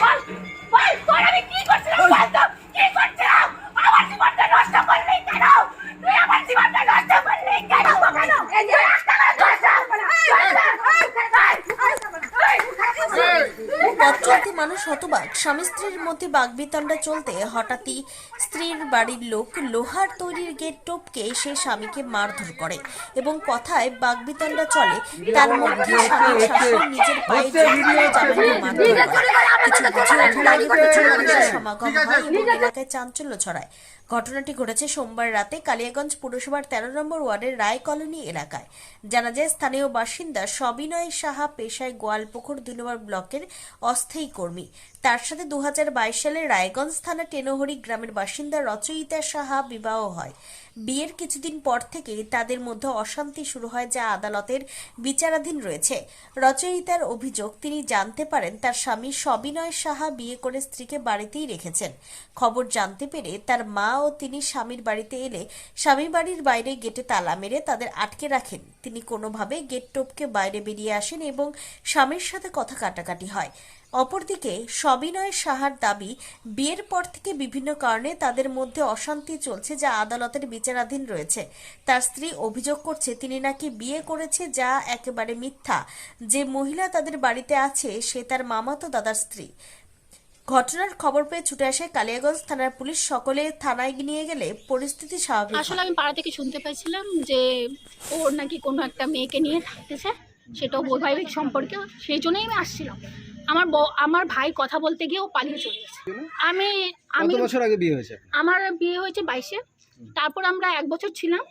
বল বল তোর আমি কি করছিলাম বল তো কি করছিলাম আমার জীবনটা নষ্ট করলি কেন তুই আমার জীবনটা নষ্ট করলি কেন কেন এই যে একটা কথা পথ চলতি মানুষ হতবাক। স্বামী স্ত্রীর মধ্যে বাগবিতণ্ডা চলতে হঠাৎই স্ত্রীর বাড়ির লোক লোহার তৈরির গেট টপকে সে স্বামীকে মারধর করে এবং কথায় বাগবিতণ্ডা চলে। তার মধ্যে স্বামীর শাশুড়ি নিজের পায়ে জামাইকে মারধর করে কিছু বুঝে ওঠার আগে প্রচুর মানুষের সমাগম হয় এবং এলাকায় চাঞ্চল্য ছড়ায়। ঘটনাটি ঘটেছে সোমবার রাতে কালিয়াগঞ্জ পুরসভার তেরো নম্বর ওয়ার্ডের রায় কলোনি এলাকায়। জানা যায় স্থানীয় বাসিন্দা সবিনয় সাহা পেশায় গোয়ালপুকুর দুই নম্বর ব্লকের অস্থায়ী কর্মী। তার সাথে দু হাজার বাইশ সালে রায়গঞ্জ থানা টেনোহরি গ্রামের বাসিন্দা রচয়িতা সাহা বিবাহ হয়। বিয়ের কিছুদিন পর থেকেই তাদের মধ্যে অশান্তি শুরু হয় যা আদালতের বিচারাধীন রয়েছে। রচয়িতার অভিযোগ, তিনি জানতে পারেন তার স্বামী সবিনয় সাহা বিয়ে করে স্ত্রীকে বাড়িতেই রেখেছেন। খবর জানতে পেরে তার মা ও তিনি স্বামীর বাড়িতে এলে স্বামী বাড়ির বাইরে গেটে তালা মেরে তাদের আটকে রাখেন। তিনি কোনোভাবে গেট টোপকে বাইরে বেরিয়ে আসেন এবং স্বামীর সাথে কথা কাটাকাটি হয়। অপরদিকে, সবিনয় সাহার দাবি, বিয়ের পর থেকে বিভিন্ন কারণে তাদের মধ্যে অশান্তি চলছে যা আদালতের বিচারাধীন রয়েছে। তার স্ত্রী অভিযোগ করছে তিনি নাকি বিয়ে করেছে যা একেবারে মিথ্যা। যে মহিলা তাদের বাড়িতে আছে সে তার মামাতো দাদার স্ত্রী। ঘটনার খবর পেয়ে ছুটে আসে কালিয়াগঞ্জ থানার পুলিশ। সকলে থানায় নিয়ে গেলে পরিস্থিতি স্বাভাবিক আসলে আমি পাড়া থেকে শুনতে পাইছিলাম যে ওর নাকি কোনো একটা মেয়েকে নিয়ে থাকতেছে সেটাও বৈবাহিক সম্পর্কে সেই জন্যই আমি আসছিলাম। আমার ব- আমার ভাই কথা বলতে গিয়ে ও পালিয়ে চলে গেছে। আমি আমি বছর আগে বিয়ে হয়েছে আমার বিয়ে হয়েছে বাইশে তারপর আমরা এক বছর ছিলাম।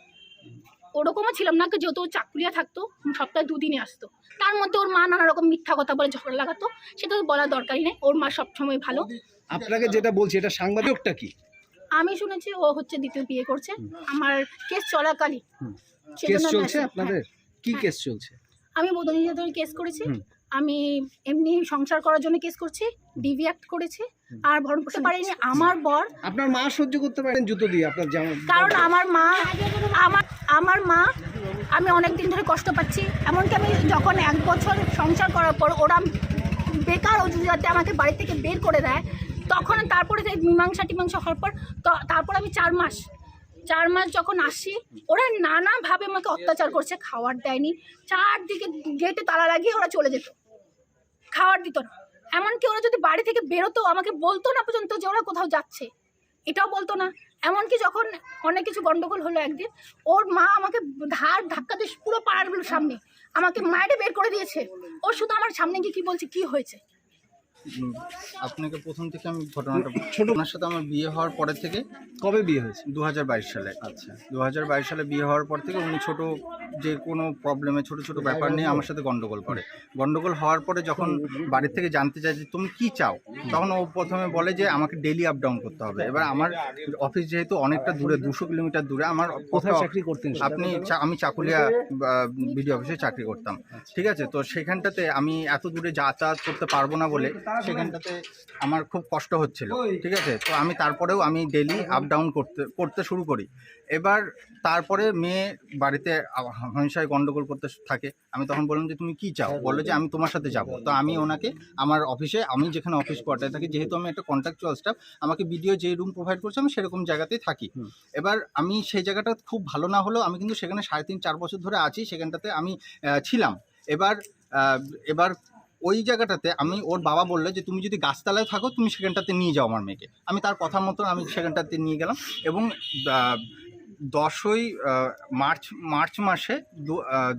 ওরকমও ছিলাম না যেহেতু চাকুরিয়া থাকতো সপ্তাহে দুদিনে আসতো। তার মধ্যে ওর মা নানা রকম মিথ্যা কথা বলে ঝগড়া লাগাতো সেটা তো বলার দরকারই নেই। ওর মা সবসময় ভালো। আপনাকে যেটা বলছি এটা সাংবাদিকটা কি? আমি শুনেছি ও হচ্ছে দ্বিতীয় বিয়ে করছে। আমার কেস চলাকালীন। কেস চলছে আপনাদের? কি হ্যাঁ। কেস চলছে? আমি নির্যাতনের কেস করেছি। আমি এমনি সংসার করার জন্য কেস করছি ডিভি অ্যাক্ট করেছি আর ভরণ পোষণ পারিনি। আমার বর আপনার মা সহ্য করতে পারেন জুতো দিয়ে আপনার জামা কারণ আমার মা আমার আমার মা আমি অনেক দিন ধরে কষ্ট পাচ্ছি। এমনকি আমি যখন এক বছর সংসার করার পর ওরা বেকার যাতে আমাকে বাড়ি থেকে বের করে দেয় তখন তারপরে মীমাংসা টিমাংসা হওয়ার পর তারপর আমি চার মাস। চার মাস যখন আসি ওরা নানাভাবে আমাকে অত্যাচার করছে খাওয়ার দেয়নি চারদিকে গেটে তালা লাগিয়ে ওরা চলে যেত। খাওয়ার দিত না। এমনকি ওরা যদি বাড়ি থেকে বেরোতো, আমাকে বলতো না পর্যন্ত যে ওরা কোথাও যাচ্ছে। এটাও বলতো না। এমনকি যখন অনেক কিছু গন্ডগোল হলো একদিন, ওর মা আমাকে ধার ধাক্কা দিয়ে পুরো পাড়ার সামনে আমাকে মায়েরে বের করে দিয়েছে। ও শুধু আমার সামনে গিয়ে কী বলছে, কি হয়েছে? আপনাকে প্রথম থেকে আমি ঘটনাটা ছোট- ওনার সাথে আমার বিয়ে হওয়ার পরে থেকে কবে বিয়ে হয়েছে? দু হাজার বাইশ সালে। আচ্ছা। দু হাজার বাইশ সালে বিয়ে হওয়ার পর থেকে উনি ছোট যে কোনো প্রবলেমে ছোট ছোট ব্যাপার নিয়ে আমার সাথে গন্ডগোল করে। গন্ডগোল হওয়ার পরে যখন বাড়ির থেকে জানতে চায় যে তুমি কি চাও তখন ও প্রথমে বলে যে আমাকে ডেলি আপ ডাউন করতে হবে। এবার আমার অফিস যেহেতু অনেকটা দূরে দুশো কিলোমিটার দূরে আমার কোথায় চাকরি করতেন আপনি আমি চাকুলিয়া বিডিও অফিসে চাকরি করতাম। ঠিক আছে? তো সেখানটাতে আমি এত দূরে যাতায়াত করতে পারব না বলে সেখানটাতে আমার খুব কষ্ট হচ্ছিল ঠিক আছে? তো আমি তারপরেও আমি ডেলি আপ ডাউন করতে করতে শুরু করি। এবার তারপরে মেয়ে বাড়িতে হিংসায় গন্ডগোল করতে থাকে। আমি তখন বললাম যে তুমি কি চাও? বলল যে আমি তোমার সাথে যাব। তো আমি ওনাকে আমার অফিসে আমি যেখানে অফিস কোয়ার্টারে থাকি যেহেতু আমি একটা কন্ট্রাকচুয়াল স্টাফ আমাকে ভিডিও যে রুম প্রোভাইড করছে আমি সেরকম জায়গাতেই থাকি। এবার আমি সেই জায়গাটা খুব ভালো না হলেও আমি কিন্তু সেখানে সাড়ে তিন চার বছর ধরে আছি সেখানটাতে আমি ছিলাম। এবার এবার ওই জায়গাটাতে আমি, ওর বাবা বলল যে, তুমি যদি গাছতলায় থাকো, তুমি সেখানটাতে নিয়ে যাও আমার মেয়েকে। আমি তার কথা মতন আমি সেখানটাতে নিয়ে গেলাম এবং দশই মার্চ মার্চ মাসে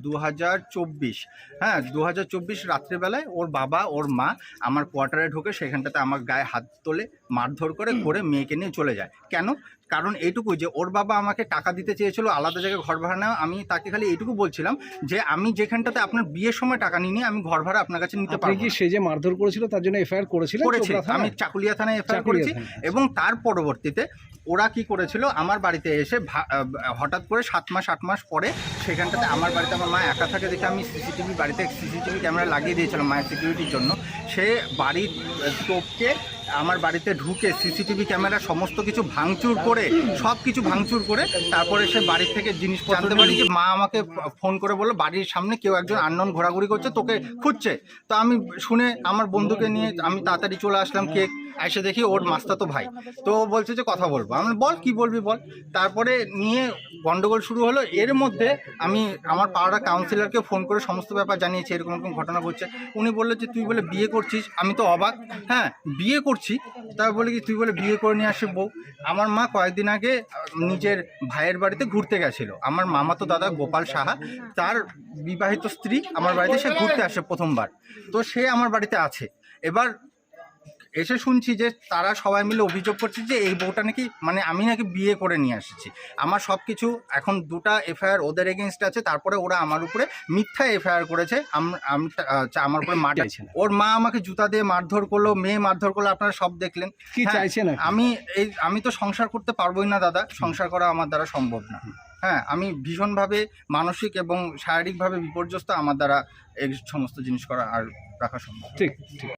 দু হাজার চব্বিশ হ্যাঁ দু হাজার চব্বিশ রাত্রিবেলায় ওর বাবা, ওর মা আমার কোয়ার্টারে ঢুকে, সেখানটাতে আমার গায়ে হাত তোলে মারধর করে করে মেয়েকে নিয়ে চলে যায়। কেন? কারণ এইটুকু যে ওর বাবা আমাকে টাকা দিতে চেয়েছিল আলাদা জায়গায় ঘর ভাড়া নেওয়া আমি তাকে খালি এইটুকু বলছিলাম যে আমি যেখানটাতে আপনার বিয়ের সময় টাকা নিয়ে আমি ঘর ভাড়া আপনার কাছে নিতে পারি কি সে যে মারধর করেছিল তার জন্য এফআইআর করেছিলেন করেছি। আমি চাকুলিয়া থানায় এফআইআর করেছি আচ্ছা। এবং তার পরবর্তীতে ওরা কি করেছিল আমার বাড়িতে এসে হঠাৎ করে সাত মাস আট মাস পরে সেখানটাতে আমার বাড়িতে আমার মা একা থাকে দেখে আমি সিসিটিভি বাড়িতে সিসিটিভি ক্যামেরা লাগিয়ে দিয়েছিলাম মায়ের সিকিউরিটির জন্য। সে বাড়ির টোপকে আমার বাড়িতে ঢুকে সিসিটিভি ক্যামেরা সমস্ত কিছু ভাঙচুর করে সব কিছু ভাঙচুর করে তারপরে সে বাড়ি থেকে জিনিস জানতে পারি যে মা আমাকে ফোন করে বলল বাড়ির সামনে কেউ একজন আননোন ঘোরাঘুরি করছে তোকে খুঁজছে। তো আমি শুনে আমার বন্ধুকে নিয়ে আমি তাড়াতাড়ি চলে আসলাম কেক এসে দেখি ওর মাস্তা তো ভাই। তো ও বলছে যে কথা বলব। আমি বল, কি বলবি বল? তারপরে নিয়ে গন্ডগোল শুরু হলো। এর মধ্যে আমি আমার পাড়া কাউন্সিলরকে ফোন করে সমস্ত ব্যাপার জানিয়েছি, এরকম এরকম ঘটনা ঘটছে। উনি বলল যে, তুই বলে বিয়ে করছিস? আমি তো অবাক। হ্যাঁ বিয়ে করছি। তারপর বলে কি, তুই বলে বিয়ে করে নিয়ে আসে বউ? আমার মা কয়েকদিন আগে নিজের ভাইয়ের বাড়িতে ঘুরতে গেছিল। আমার মামা তো দাদা গোপাল সাহা। তার বিবাহিত স্ত্রী আমার বাড়িতে, সে ঘুরতে আসে প্রথমবার। তো সে আমার বাড়িতে আছে। এবার এসে শুনছি যে তারা সবাই মিলে অভিযোগ করছে যে এই বউটা নাকি মানে আমি নাকি বিয়ে করে নিয়ে এসেছি আমার সব কিছু এখন দুটা এফআইআর ওদের এগেনস্ট আছে তারপরে ওরা আমার উপরে মিথ্যা এফআইআর করেছে। আম- আমি আমার উপরে মার? ওর মা আমাকে জুতা দিয়ে মারধর করল মেয়ে মারধর করল আপনারা সব দেখলেন। কি হ্যাঁ, চাইছেন আমি এই আমি তো সংসার করতে পারবোই না দাদা সংসার করা আমার দ্বারা সম্ভব না। হ্যাঁ আমি ভীষণভাবে মানসিক এবং শারীরিকভাবে বিপর্যস্ত আমার দ্বারা এই সমস্ত জিনিস করা আর রাখা সম্ভব। ঠিক ঠিক।